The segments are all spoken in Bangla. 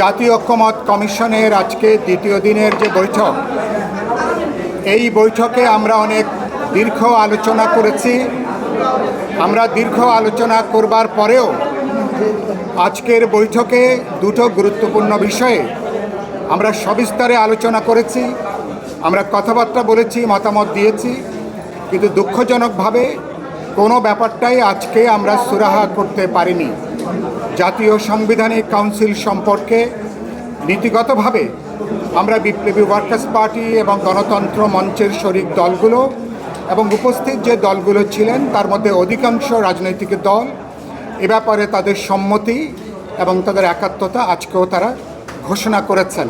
জাতীয় ঐক্যমত কমিশনের আজকে দ্বিতীয় দিনের যে বৈঠক, এই বৈঠকে আমরা অনেক দীর্ঘ আলোচনা করেছি। আমরা দীর্ঘ আলোচনা করবার পরেও আজকের বৈঠকে দুটো গুরুত্বপূর্ণ বিষয়ে আমরা সবিস্তারে আলোচনা করেছি। আমরা কথাবার্তা বলেছি, মতামত দিয়েছি, কিন্তু দুঃখজনকভাবে কোনো ব্যাপারটাই আজকে আমরা সুরাহা করতে পারিনি। জাতীয় সাংবিধানিক কাউন্সিল সম্পর্কে নীতিগতভাবে আমরা বিপ্লবী ওয়ার্কার্স পার্টি এবং গণতন্ত্র মঞ্চের শরিক দলগুলো এবং উপস্থিত যে দলগুলো ছিলেন, তার মধ্যে অধিকাংশ রাজনৈতিক দল এ ব্যাপারে তাদের সম্মতি এবং তাদের একাত্মতা আজকেও তারা ঘোষণা করেছেন।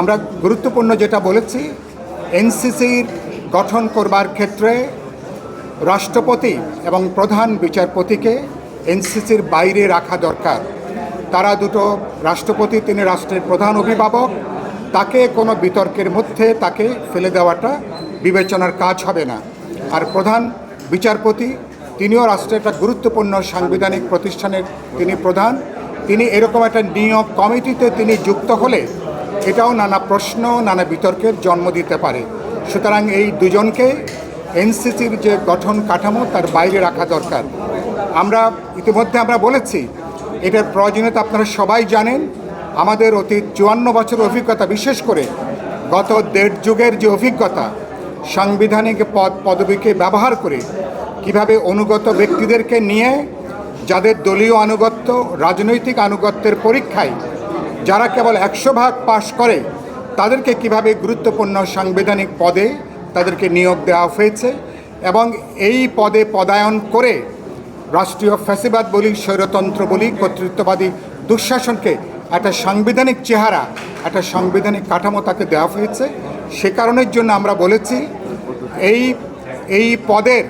আমরা গুরুত্বপূর্ণ যেটা বলেছি, এনসিসির গঠন করবার ক্ষেত্রে রাষ্ট্রপতি এবং প্রধান বিচারপতিকে এনসিসির বাইরে রাখা দরকার। তারা দুটো রাষ্ট্রপতি, তিনি রাষ্ট্রের প্রধান অভিভাবক। তাকে কোনো বিতর্কের মধ্যে তাকে ফেলে দেওয়াটা বিবেচনার কাজ হবে না। আর প্রধান বিচারপতি, তিনিও রাষ্ট্রের একটা গুরুত্বপূর্ণ সাংবিধানিক প্রতিষ্ঠানের তিনি প্রধান। তিনি এরকম একটা নিয়োগ কমিটিতে তিনি যুক্ত হলে এটাও নানা প্রশ্ন, নানা বিতর্কের জন্ম দিতে পারে। সুতরাং এই দুজনকে এনসিসির যে গঠন কাঠামো, তার বাইরে রাখা দরকার। আমরা ইতিমধ্যে আমরা বলেছি, এটার প্রয়োজনীয়তা আপনারা সবাই জানেন। আমাদের অতীত চুয়ান্ন বছর অভিজ্ঞতা, বিশেষ করে গত দেড় যুগের যে অভিজ্ঞতা, সাংবিধানিক পদ, পদবীকে ব্যবহার করে কীভাবে অনুগত ব্যক্তিদেরকে নিয়ে যাদের দলীয় আনুগত্য, রাজনৈতিক আনুগত্যের পরীক্ষায় যারা কেবল একশো ভাগ পাশ করে, তাদেরকে কীভাবে গুরুত্বপূর্ণ সাংবিধানিক পদে তাদেরকে নিয়োগ দেওয়া হয়েছে এবং এই পদে পদায়ন করে রাষ্ট্রীয় ফ্যাসিবাদ বলি, স্বৈরতন্ত্র বলি, কর্তৃত্ববাদী দুঃশাসনকে একটা সাংবিধানিক চেহারা, একটা সাংবিধানিক কাঠামো তাকে দেওয়া হয়েছে। সে কারণের জন্য আমরা বলেছি, এই এই পদের,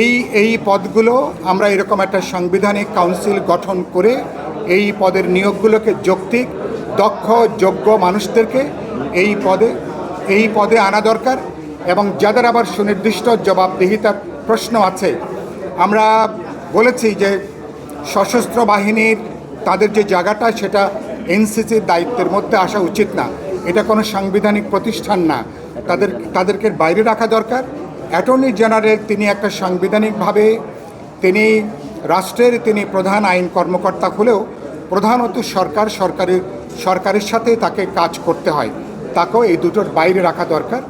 এই এই পদগুলো আমরা এরকম একটা সাংবিধানিক কাউন্সিল গঠন করে এই পদের নিয়োগগুলোকে যৌক্তিক, দক্ষ, যোগ্য মানুষদেরকে এই পদে এই পদে আনা দরকার এবং যাদের আবার সুনির্দিষ্ট জবাবদিহিতার প্রশ্ন আছে, আমরা বলেছি যে সশস্ত্র বাহিনীর তাদের যে জায়গাটা, সেটা এনসিসির দায়িত্বের মধ্যে আসা উচিত না। এটা কোনো সাংবিধানিক প্রতিষ্ঠান না। তাদের, তাদেরকে বাইরে রাখা দরকার। অ্যাটর্নি জেনারেল তিনি একটা সাংবিধানিকভাবে তিনি রাষ্ট্রের তিনি প্রধান আইন কর্মকর্তা হলেও প্রধানত সরকার সরকারের সরকারের সাথে তাকে কাজ করতে হয়। তাকেও এই দুটোর বাইরে রাখা দরকার।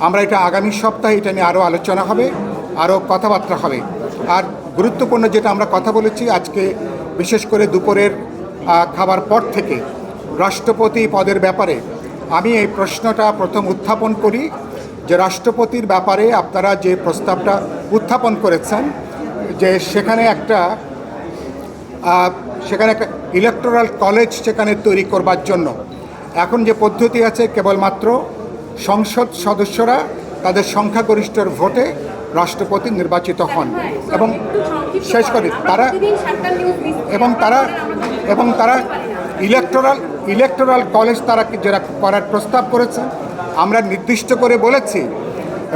আমরা এটা আগামী সপ্তাহে এটা নিয়ে আরও আলোচনা হবে, আরও কথাবার্তা হবে। আর গুরুত্বপূর্ণ যেটা আমরা কথা বলেছি, আজকে বিশেষ করে দুপুরের খাবার পর থেকে রাষ্ট্রপতি পদের ব্যাপারে আমি এই প্রশ্নটা প্রথম উত্থাপন করি যে রাষ্ট্রপতির ব্যাপারে আপনারা যে প্রস্তাবটা উত্থাপন করেছেন, যে সেখানে একটা সেখানে একটা ইলেকটোরাল কলেজ সেখানে তৈরি করবার জন্য। এখন যে পদ্ধতি আছে, কেবলমাত্র সংসদ সদস্যরা তাদের সংখ্যাগরিষ্ঠর ভোটে রাষ্ট্রপতি নির্বাচিত হন। এবং শেষ করে তারা এবং তারা এবং তারা ইলেকটোরাল ইলেকটোরাল কলেজ তারা যারা করার প্রস্তাব করেছে আমরা নির্দিষ্ট করে বলেছি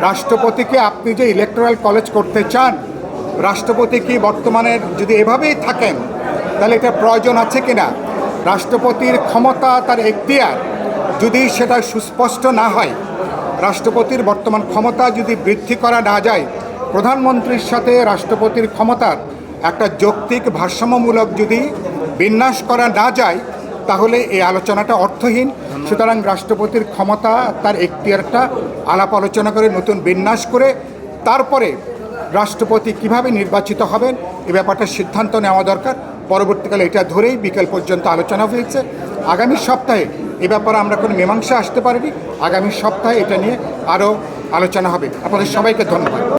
রাষ্ট্রপতিকে আপনি যে ইলেকটোরাল কলেজ করতে চান রাষ্ট্রপতি কি বর্তমানে যদি এভাবেই থাকেন তাহলে এটা প্রয়োজন আছে কি না রাষ্ট্রপতির ক্ষমতা তার এখতিয়ার। যদি সেটা সুস্পষ্ট না হয় রাষ্ট্রপতির বর্তমান ক্ষমতা যদি বৃদ্ধি করা না যায়, প্রধানমন্ত্রীর সাথে রাষ্ট্রপতির ক্ষমতার একটা যৌক্তিক ভারসাম্যমূলক যদি বিন্যাস করা না যায়, তাহলে এই আলোচনাটা অর্থহীন। সুতরাং রাষ্ট্রপতির ক্ষমতা তার একটা আলাপ আলোচনা করে, নতুন বিন্যাস করে, তারপরে রাষ্ট্রপতি কীভাবে নির্বাচিত হবেন, এ ব্যাপারটা সিদ্ধান্ত নেওয়া দরকার। পরবর্তীকালে এটা ধরেই বিকেল পর্যন্ত আলোচনা হয়েছে। আগামী সপ্তাহে এ ব্যাপারে আমরা কোনো মীমাংসা আসতে পারিনি। আগামী সপ্তাহে এটা নিয়ে আরও আলোচনা হবে। আপনাদের সবাইকে ধন্যবাদ।